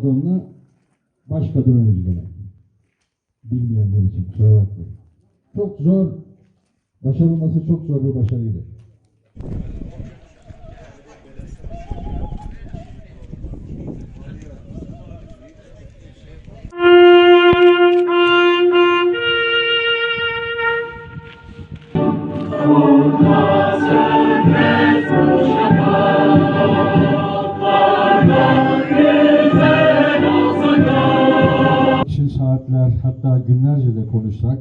kadınla baş kadın. Bilmeyenler için kusura bakmayın. Çok zor, başarılması çok zor bir başarıydı. için günlerce de konuşsak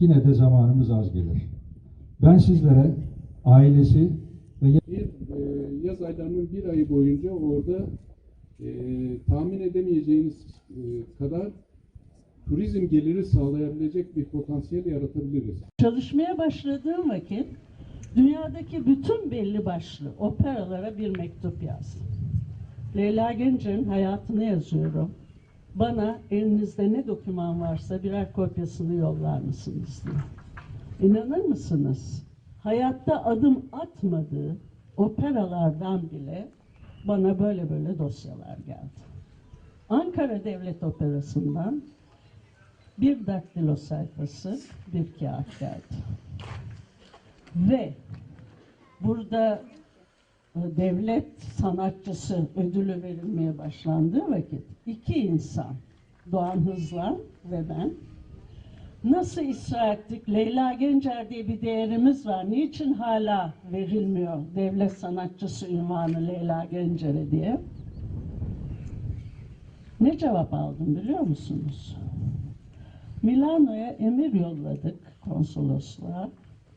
yine de zamanımız az gelir. Ben sizlere ailesi ve Bir e, yaz aylarının bir ayı boyunca orada e, tahmin edemeyeceğiniz e, kadar turizm geliri sağlayabilecek bir potansiyel yaratabiliriz. Çalışmaya başladığım vakit dünyadaki bütün belli başlı operalara bir mektup yazdım. Leyla Gencer'in hayatını yazıyorum. Bana elinizde ne doküman varsa birer kopyasını yollar mısınız diye. İnanır mısınız? Hayatta adım atmadığı operalardan bile bana böyle böyle dosyalar geldi. Ankara Devlet Operası'ndan bir daktilo sayfası, bir kağıt geldi. Ve burada devlet sanatçısı ödülü verilmeye başlandığı vakit iki insan, Doğan Hızlan ve ben, nasıl ısrar ettik? Leyla Gencer diye bir değerimiz var. Niçin hala verilmiyor devlet sanatçısı ünvanı Leyla Gencer'e diye? Ne cevap aldım biliyor musunuz? Milano'ya emir yolladık konsolosluğa.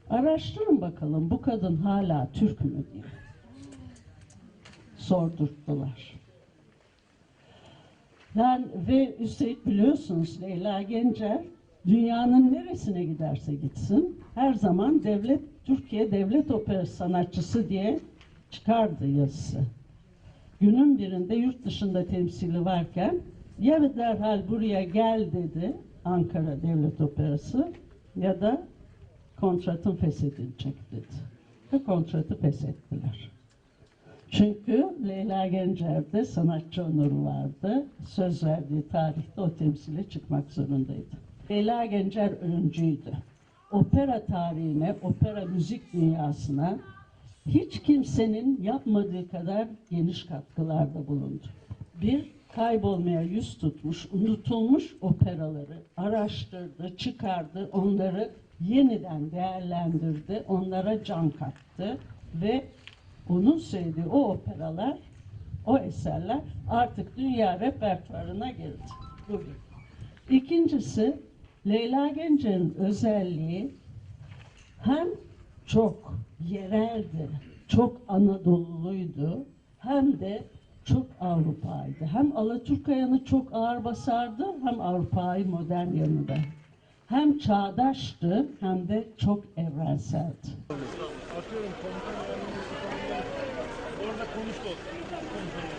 Araştırın bakalım bu kadın hala Türk mü diye. Sordurttular. Yani ve üstelik biliyorsunuz Leyla Gencer dünyanın neresine giderse gitsin her zaman devlet Türkiye Devlet Operası sanatçısı diye çıkardı yazısı. Günün birinde yurt dışında temsili varken ya derhal buraya gel dedi Ankara Devlet Operası ya da kontratın feshedilecek dedi. Ve kontratı feshettiler. Çünkü Leyla Gencer'de sanatçı onuru vardı. Söz verdiği tarihte o temsile çıkmak zorundaydı. Leyla Gencer öncüydü. Opera tarihine, opera müzik dünyasına hiç kimsenin yapmadığı kadar geniş katkılarda bulundu. Bir, kaybolmaya yüz tutmuş, unutulmuş operaları araştırdı, çıkardı, onları yeniden değerlendirdi, onlara can kattı ve onun söylediği o operalar, o eserler artık dünya repertuarına girdi. Bu bir. İkincisi, Leyla Gencer'in özelliği hem çok yereldi, çok Anadoluluydu, hem de çok Avrupa'ydı. Hem Alaturka'yanı çok ağır basardı, hem Avrupa'yı modern yanında. Hem çağdaştı, hem de çok evrenseldi. Atıyorum komutan yardımcısı. Orada konuştu. Komutanı.